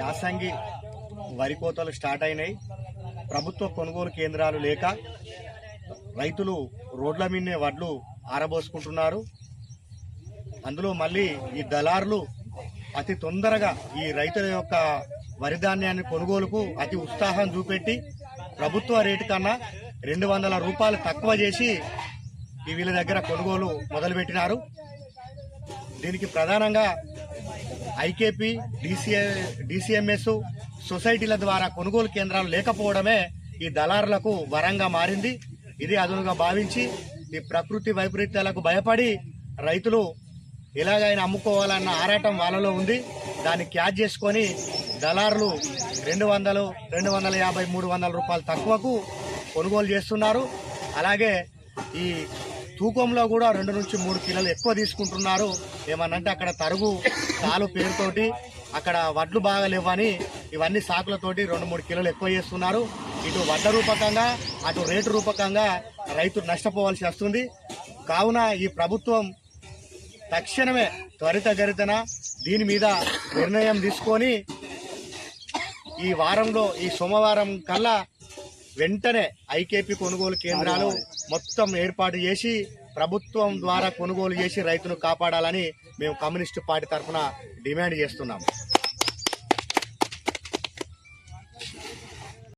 యాసంగి వరి కోతలు స్టార్ట్ అయినాయి. ప్రభుత్వ కొనుగోలు కేంద్రాలు లేక రైతులు రోడ్ల మీదనే వడ్లు ఆరబోసుకుంటున్నారు. అందులో మళ్ళీ ఈ దళారులు అతి తొందరగా ఈ రైతుల యొక్క వరి ధాన్యాన్ని కొనుగోలుకు అతి ఉత్సాహం చూపెట్టి ప్రభుత్వ రేటు కన్నా రెండు వందల రూపాయలు తక్కువ చేసి ఈ వీళ్ళ దగ్గర కొనుగోలు మొదలుపెట్టినారు. దీనికి ప్రధానంగా ఐకేపీ డిసిఏ డిసిఎంఎస్ సొసైటీల ద్వారా కొనుగోలు కేంద్రాలు లేకపోవడమే ఈ దళారులకు వరంగా మారింది. ఇది అదునుగా భావించి ఈ ప్రకృతి వైపరీత్యాలకు భయపడి రైతులు ఎలాగైనా అమ్ముకోవాలన్న ఆరాటం వాళ్ళలో ఉంది. దాన్ని క్యాచ్ చేసుకొని దళారులు రెండు వందలు రెండు వందల యాభై మూడు వందల రూపాయలు తక్కువకు కొనుగోలు చేస్తున్నారు. అలాగే ఈ తూకంలో కూడా రెండు నుంచి మూడు కిలోలు ఎక్కువ తీసుకుంటున్నారు. ఏమనంటే అక్కడ తరుగు తాలు పేరుతోటి అక్కడ వడ్లు బాగా లేవని ఇవన్నీ సాకులతోటి రెండు మూడు కిలోలు ఎక్కువ చేస్తున్నారు. ఇటు వడ్ల రూపకంగా అటు రేటు రూపకంగా రైతు నష్టపోవాల్సి వస్తుంది. కావున ఈ ప్రభుత్వం తక్షణమే త్వరితగరితన దీని మీద నిర్ణయం తీసుకొని ఈ వారంలో ఈ సోమవారం కల్లా వెంటనే ఐకేపీ కొనుగోలు కేంద్రాలు మొత్తం ఏర్పాటు చేసి ప్రభుత్వం ద్వారా కొనుగోలు చేసి రైతును కాపాడాలని మేము కమ్యూనిస్టు పార్టీ తరఫున డిమాండ్ చేస్తున్నాం.